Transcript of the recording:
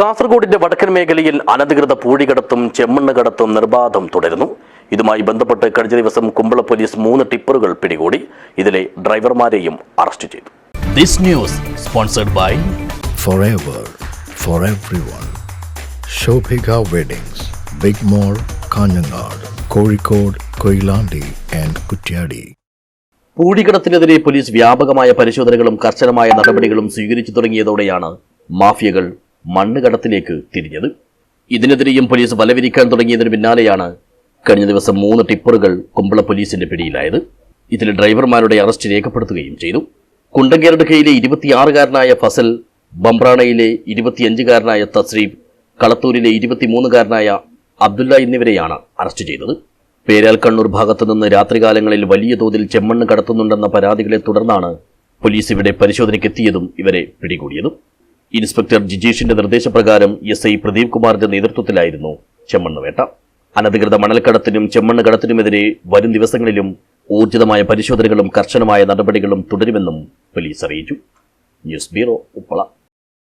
കാസർഗോഡിന്റെ വടക്കൻ മേഖലയിൽ അനധികൃത പൂഴികടത്തും ചെമ്മണ്ണ് കടത്തും നിർബാധം തുടരുന്നു ഇതുമായി ബന്ധപ്പെട്ട് കഴിഞ്ഞ ദിവസം കുമ്പള പോലീസ് മൂന്ന് ടിപ്പറുകൾ പിടികൂടി ഇതിലെ ഡ്രൈവർമാരെയും അറസ്റ്റ് ചെയ്തു This news sponsored by forever for everyone. Shobhika Weddings, Big Mall, Kanyanad, Kozhikode, Koilandi and Kutyadi. പൂഴികടത്തിനെതിരെ പോലീസ് വ്യാപകമായ പരിശോധനകളും കർശനമായ നടപടികളും സ്വീകരിച്ചു തുടങ്ങിയതോടെയാണ് മാഫിയകൾ മണ്ണ് കടത്തിലേക്ക് തിരിഞ്ഞത്. ഇതിനെതിരെയും പോലീസ് വലവിരിക്കാൻ തുടങ്ങിയതിന് പിന്നാലെയാണ് കഴിഞ്ഞ ദിവസം മൂന്ന് ടിപ്പറുകൾ കുമ്പള പോലീസിന്റെ പിടിയിലായത്. ഇതിൽ ഡ്രൈവർമാരുടെ അറസ്റ്റ് രേഖപ്പെടുത്തുകയും ചെയ്തു. കുണ്ടങ്കേരടുക്കയിലെ ഇരുപത്തിയാറുകാരനായ ഫസൽ ബംബ്രാണയിലെ ഇരുപത്തിയഞ്ചുകാരനായ തസ്രീബ് കളത്തൂരിലെ ഇരുപത്തിമൂന്നുകാരനായ അബ്ദുല്ല എന്നിവരെയാണ് അറസ്റ്റ് ചെയ്തത്. പേരാൽ കണ്ണൂർ ഭാഗത്തു നിന്ന് രാത്രികാലങ്ങളിൽ വലിയ തോതിൽ ചെമ്മണ്ണ് കടത്തുന്നുണ്ടെന്ന പരാതികളെ തുടർന്നാണ് പോലീസ് ഇവിടെ പരിശോധനയ്ക്കെത്തിയതും ഇവരെ പിടികൂടിയതും. ഇൻസ്പെക്ടർ ജിജീഷിന്റെ നിർദ്ദേശപ്രകാരം എസ് ഐ പ്രദീപ് കുമാറിന്റെ നേതൃത്വത്തിലായിരുന്നു ചെമ്മണ്ണ് വേട്ട അനധികൃത മണൽക്കടത്തിനും ചെമ്മണ്ണ് കടത്തിനുമെതിരെ വരും ദിവസങ്ങളിലും ഊർജിതമായ പരിശോധനകളും കർശനമായ നടപടികളും തുടരുമെന്നും പോലീസ് അറിയിച്ചു. News bureau Uppala.